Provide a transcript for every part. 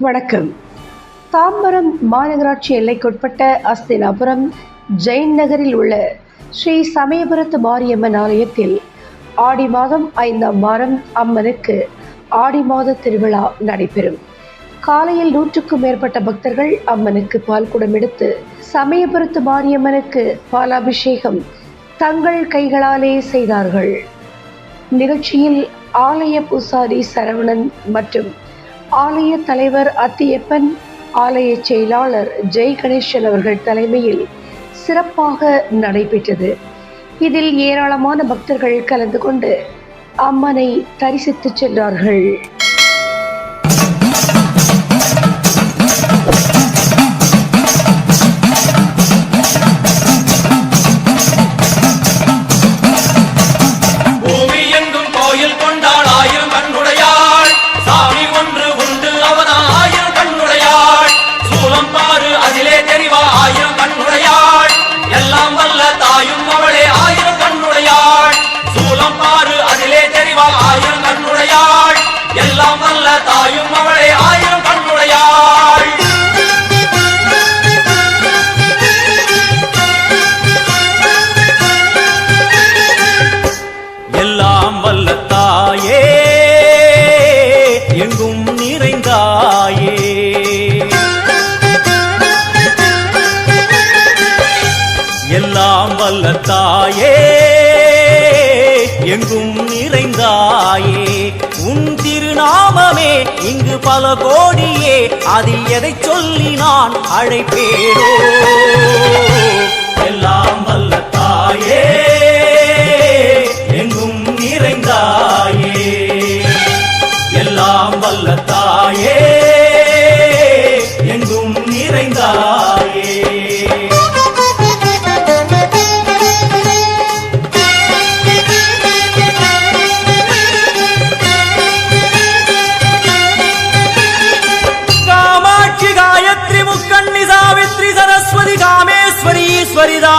வணக்கம். தாம்பரம் மாநகராட்சி எல்லைக்குட்பட்ட அஸ்தினாபுரம் ஜெயின் நகரில் உள்ள ஸ்ரீ சமயபுரத்து மாரியம்மன் ஆலயத்தில் ஆடி மாதம் ஐந்தாம் வாரம் அம்மனுக்கு ஆடி மாத திருவிழா நடைபெறும். காலையில் நூற்றுக்கும் மேற்பட்ட பக்தர்கள் அம்மனுக்கு பால் குடம் எடுத்து சமயபுரத்து மாரியம்மனுக்கு பாலாபிஷேகம் தங்கள் கைகளாலே செய்தார்கள். நிகழ்ச்சியில் ஆலய பூசாரி சரவணன் மற்றும் ஆலய தலைவர் அத்தியப்பன் ஆலய செயலாளர் ஜெய் கணேசன் அவர்கள் தலைமையில் சிறப்பாக நடைபெற்றது. இதில் ஏராளமான பக்தர்கள் கலந்து கொண்டு அம்மனை தரிசித்துச் சென்றார்கள். பல கோடியே அதில் எதை சொல்லி நான் அழைப்பேனோ? எல்லாம் வல்ல தாயே எங்கும் நிறைந்தாயே. எல்லாம் வல்ல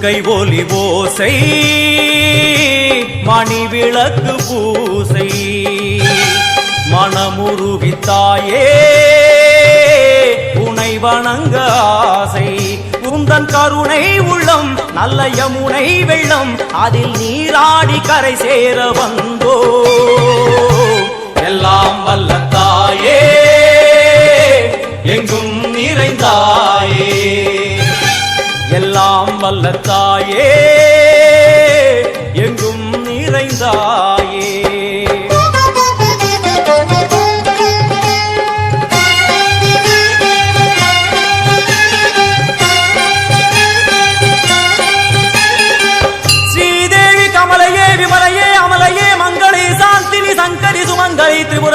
கை ஒலி ஓசை மணி விளக்கு பூசை. மனமுருவித்தாயே உனை வணங்க ஆசை. உந்தன் கருணை உள்ளம் நல்ல யமுனை வெள்ளம் அதில் நீராடி கரை சேர வந்தோ. எல்லாம் வல்ல தாயே எங்கும் நிறைந்தாயே. வல்ல தாயே எங்கும் நிறைந்தாயே.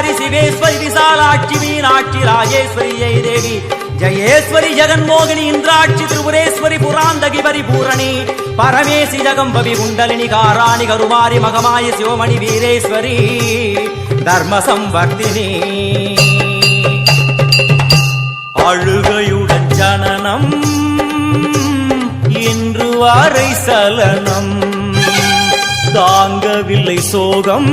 ఓంకారి శివేశ్వరి విశాలాక్షి మీనాక్షి రాజేశ్వరి జయ దేవి జయేశ్వరి జగన్మోహిని ఇంద్రాక్షి త్రిపురేశ్వరి పురాందగి పరిపూరణి పరమేశి జగంబవి కుండలిని కారాణి కరుమారి మగమాయ శివమణి వీరేశ్వరి ధర్మ సంవర్ధిని அழுகையுடன் ஜனனம் இன்று வரை சலனம் தாங்கவில்லை சோகம்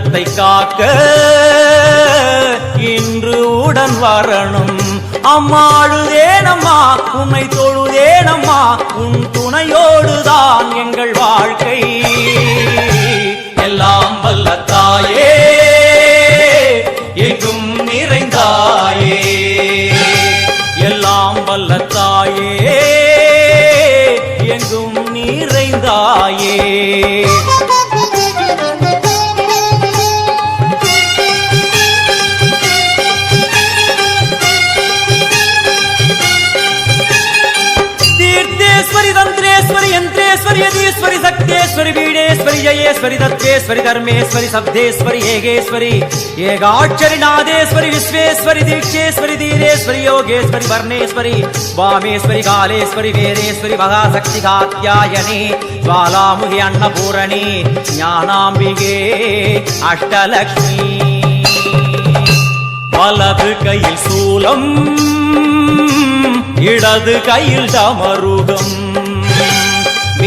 கலியுகத்தை காக்க இன்று உடன் வரணும். அம்மாழுதேனம்மா உன்னை தொழுதேனம்மா உன் துணையோடுதான் எங்கள் வாழ்க்கை. எல்லாம் வல்ல தாயே எங்கும் நிறைந்தாயே. எல்லாம் வல்ல தாயே எங்கும் நிறைந்தாயே. यन्त्रेश्वरि यदीश्वरि शक्तेश्वरि वीणेश्वरि जयेश्वरि दत्तेश्वरि धर्मेश्वरि शब्देश्वरि येगेश्वरि येगाक्षरि नादेश्वरि विश्वेश्वरि दीक्षेश्वरि धीरेश्वरि योगेश्वरि वर्णेश्वरि वामेश्वरि कालेश्वरि वेदेश्वरि महाशक्ति कात्यायनि ज्वालामुखि अन्नपूरणि ज्ञानाम्बिके अष्टलक्ष्मी வலது கையில் சூலம் இடது கையில்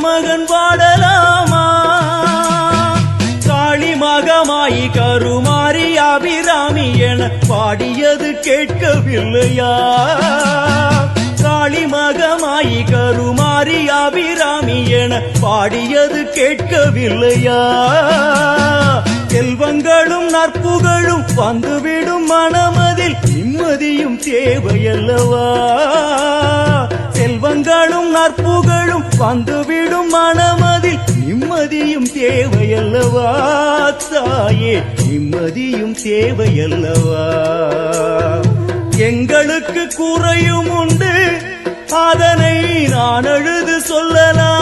மகன் பாடலாமா? காளி மகமாயி கருமாரி அபிராமி என பாடியது கேட்கவில்லையா? காளி மகமாயி கருமாரி அபிராமி என பாடியது கேட்கவில்லையா? செல்வங்களும் நற்புகழும் வந்துவிடும் மனமதில் நிம்மதியும் தேவையல்லவா? செல்வங்களும் நற்புகழும் வந்துவிடும் மனமதில் நிம்மதியும் தேவையல்லவா? தாயே நிம்மதியும் தேவையல்லவா? எங்களுக்கு குறையும் உண்டு. அதனை நான் அழுது சொல்லலாம்.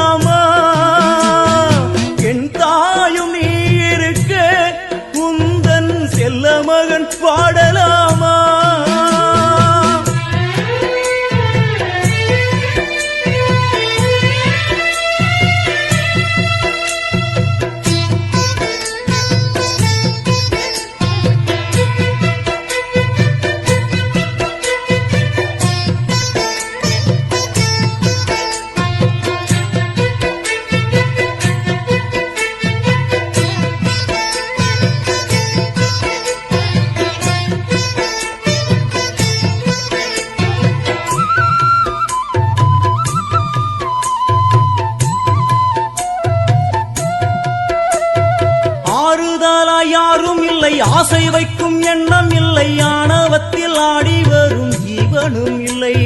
இல்லை ஆசை வைக்கும் எண்ணம் இல்லை ஆணவத்தில் ஆடி வரும் ஜீவனும் இல்லை.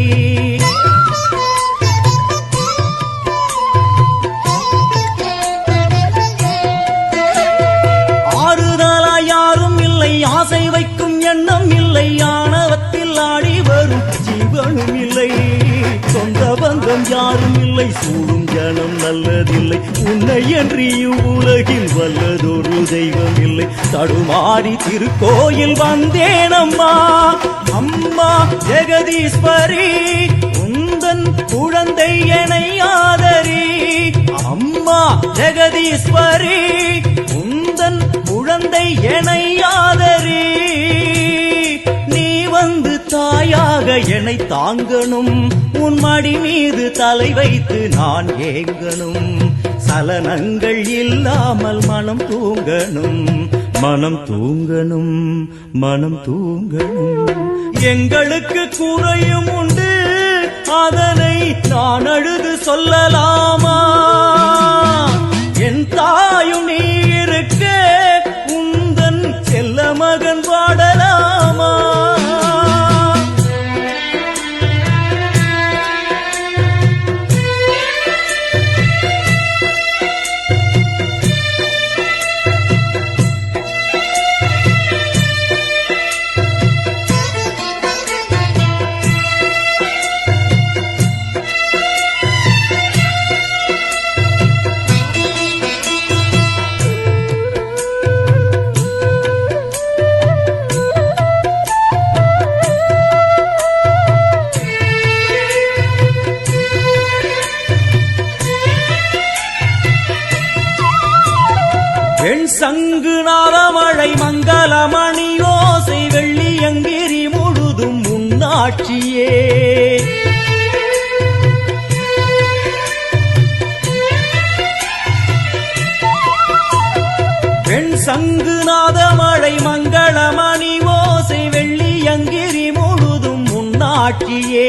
ஆறுதலாய் யாரும் இல்லை ஆசை வைக்கும் எண்ணம் இல்லை ஆணவத்தில் ஆடி வரும் ஜீவனும் இல்லை. சொந்த பந்தம் யாரும் இல்லை சூடும் ஜனம் நல்லதில்லை. உன்னை என்று உலகில் வல்லதொரு தெய்வம் இல்லை தடுமாறி திருக்கோயில் வந்தேனம்மா. அம்மா ஜெகதீஸ்வரி உந்தன் குழந்தை என ஆதரி. அம்மா ஜெகதீஸ்வரி உந்தன் குழந்தை என ஆதரி. என்னை தாங்கணும். உன் மடி மீது தலை வைத்து நான் ஏங்கணும். சலனங்கள் இல்லாமல் மனம் தூங்கணும். மனம் தூங்கணும் மனம் தூங்கணும். எங்களுக்கு குறையும் உண்டு. அதனை நான் அழுது சொல்லலாமா? என் தாயும் நீ இருக்க உந்தன் செல்ல மகன் பாடலாமா முன்னாட்சியே வெண் மழை நாதமழை மங்களமணி ஓசை வெள்ளி அங்கிரி முழுதும் முன்னாட்சியே.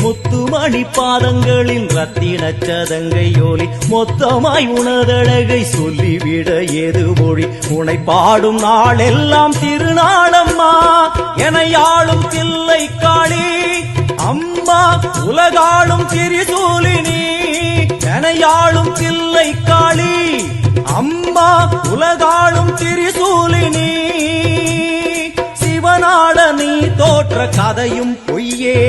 முத்துமணி பாதங்களின் ரத்தின சதங்கை ஒலி மொத்தமாய் உனதழகை சொல்லிவிட ஏது மொழி? உனை பாடும் நாளெல்லாம் திருநாளம்மா. என யாழும் தில்லை காளி அம்மா உலகாளும் திரிசூலினி என தில்லை காளி அம்மா உலகாளும் திரிசூலினி சிவனாட நீ தோற்ற கதையும் பொய்யே.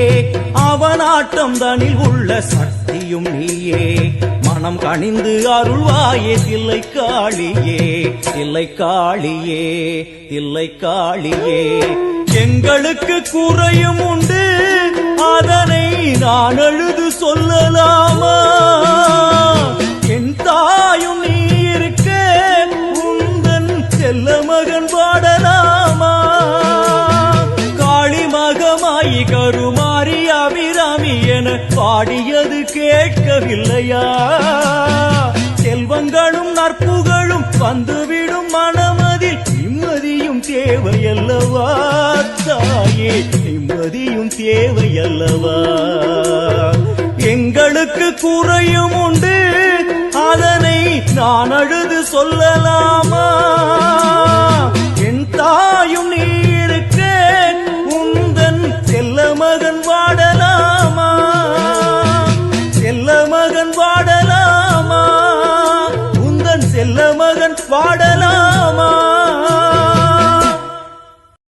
அவனாட்டம் தனில் உள்ள சக்தியும் நீயே. மனம் கணிந்து அருள்வாயே தில்லை காளியே தில்லை காளியே தில்லை காளியே எங்களுக்கு குறையும் உண்டு. அதனை நான் அழுது சொல்லலாமா? என் தாயும் நீ இருக்க உந்தன் செல்ல மகன் பாடலாமா? காளி மகமாயி கருமாரி அபிராமி என பாடியது கேட்கவில்லையா? செல்வங்களும் நற்புகழும் வந்துவிடும் தேவையல்லவா? தாயே நிம்மதியும் தேவையல்லவா? எங்களுக்கு குறையும் உண்டு அதனை நான் அழுது சொல்லலாமா? என் தாயும் நீ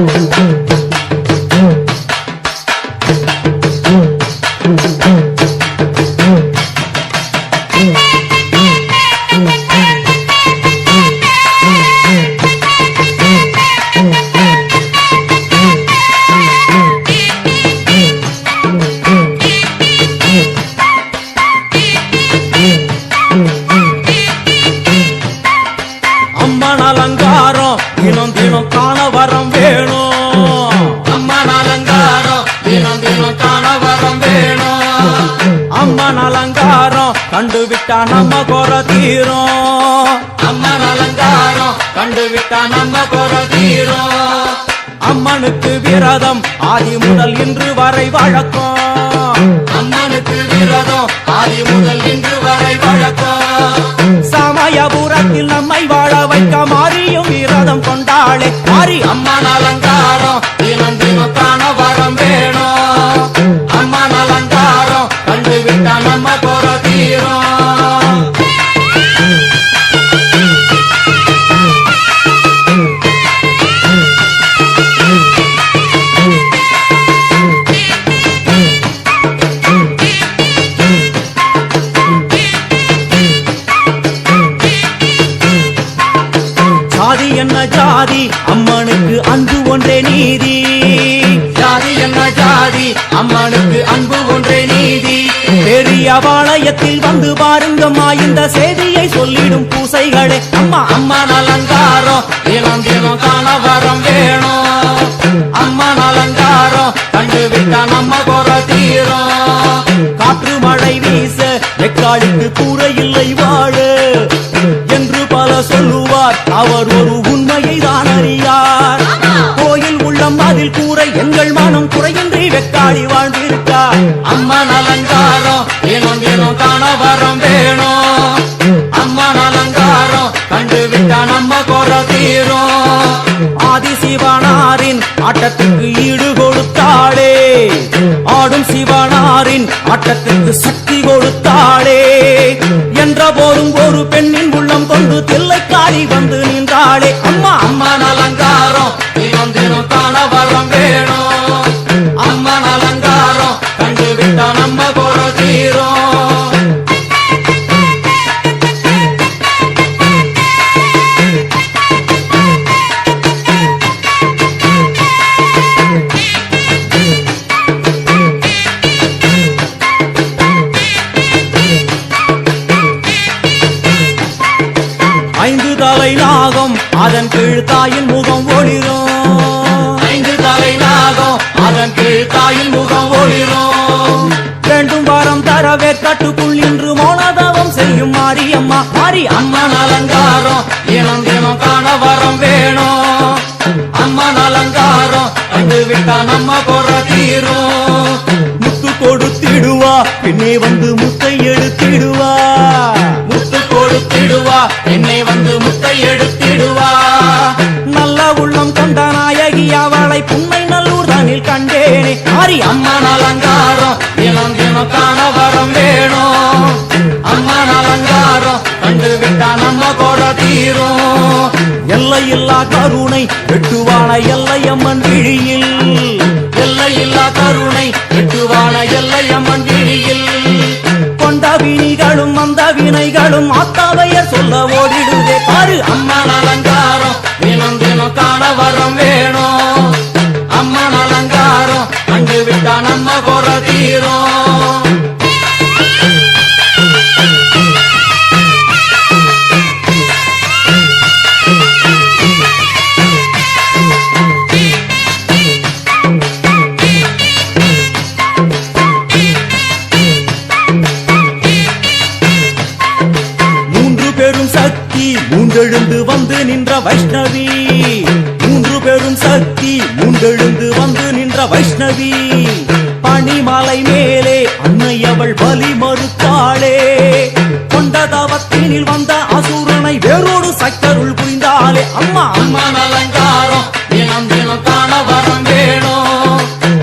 Mm-hmm. அம்மன் அலங்காரம் தினம் தினம் காண வரம் வேணும். அம்மன் அலங்காரம் தினம் தினம் காண வரம் வேணும். அம்மன் அலங்காரம் கண்டு விட்டா நம்ம குற தீரும். அம்மன் அலங்காரம் கண்டு விட்டா நம்ம குற தீரும். அம்மனுக்கு விரதம் ஆதி முதல் இன்று வரை வழக்கம். அம்மனுக்கு விரதம் ஆதி முதல் இன்று வரை வழக்கம். சமயபுரத்தில் நம்மை வாழ வைக்க மாறியும் விரதம் கொண்டாளே. மாறி அம்மன் அலங்காரம் தினம் காண வரம் வேணும். அம்மன் அலங்காரம் கண்டுவிட்ட நம்ம பாளையத்தில் வந்து பாருங்கம்மா இந்த செய்தியை சொல்லிடும் பூசைகளே. அம்மா அம்மன் அலங்காரம். தினம் தினம் கணவரம் வேணும். அம்மன் அலங்காரம். கண்டு விட்டா நம்ம குற தீரும். காற்று மழை வீச எக்காலுக்கு கூற இல்லை வாழ. ஆட்டத்துக்கு ஈடு கொடுத்தாளே ஆடும் சிவனாரின் ஆட்டத்துக்கு சக்தி அதன் கீழ் தாயின் முகம் ஒளிரும். ஐந்து தலை நாகம் அதன் கீழ் தாயின் முகம் ஒளிரும். வேண்டும் வாரம் தரவே கட்டுக்குள் இன்று மௌனதவம் செய்யும் மாரியம்மா. மாரி அம்மன் அலங்காரம் தினம் தினம் காண வரம் வேணும். அம்மன் அலங்காரம் கண்டு விட்டா நம்ம குற தீரும். முத்து கொடுத்திடுவா பின்னே வந்து எல்லையில்லா கருணை வெட்டுவான எல்லையம்மன் விழியில். எல்லையில்லா கருணை வெட்டுவான எல்லையம்மன் விழியில். கொண்ட வினிகளும் அந்த வினைகளும் ஆத்தாவையர் சொல்ல ஓடிடுதே பாரு. அம்மன் அலங்காரம் தினம் தினம் காண வரம் வேணும். அம்மன் அலங்காரம் அங்கு விட்டா நம்ம குற தீரும். வைஷ்ணவி. மூன்று பெரும் சக்தி மூன்றெழுந்து வந்து நின்ற வைஷ்ணவி. பனிமலை மேலே அன்னை அவள் பலி மறுத்தாளே. கொண்ட தவத்தினில் வந்த அசுரனை வேறோடு சக்கருள் புரிந்தாளே. அம்மா அம்மா அலங்காரம் தினம் தினம் காண வரம் வேணும்.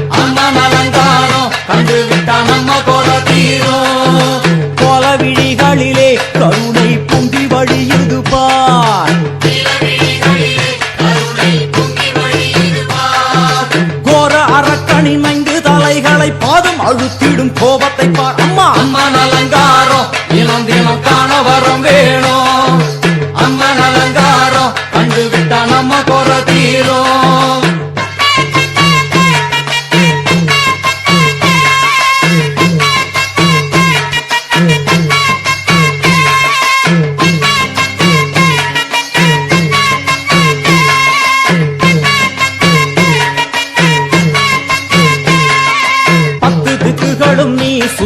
அம்மா அலங்காரம் கண்டு விட்டா நம்ம குற தீரும். கோல விழிகளிலே கருணை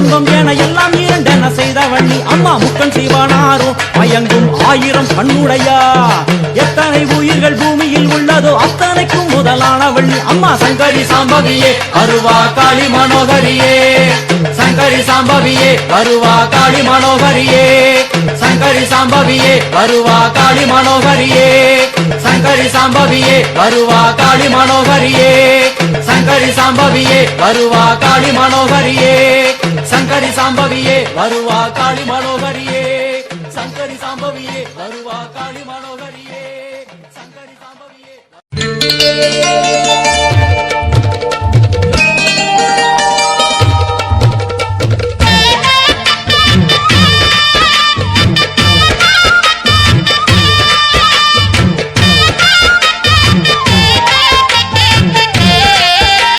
அதில் என எல்லாம் இரண்டென செய்தவள் நீ அம்மா முக்கன் சிவனாரும் மயங்கும் ஆயிரம் கண்ணுடையா? எத்தனை உயிர்கள் பூமியில் உள்ளதோ அத்தனைக்கும் முதலானவள் நீ அம்மா சங்கரி சாம்பவியே அருவா காளி மனோகரியே. சங்கரி சாம்பவியே அருவா காளி மனோகரியே. சங்கரி சாம்பவியே அருவா காளி மனோகரியே. சங்கரி சாம்பவியே அருவா காளி மனோகரியே. சங்கரி சாம்பவியே அருவா காளி மனோகரியே. சங்கரி சாம்பவியே வருவா காளி மனோகரியே. சங்கரி சாம்பவியே வருவா காளி மனோகரியே. சங்கரி சாம்பவியே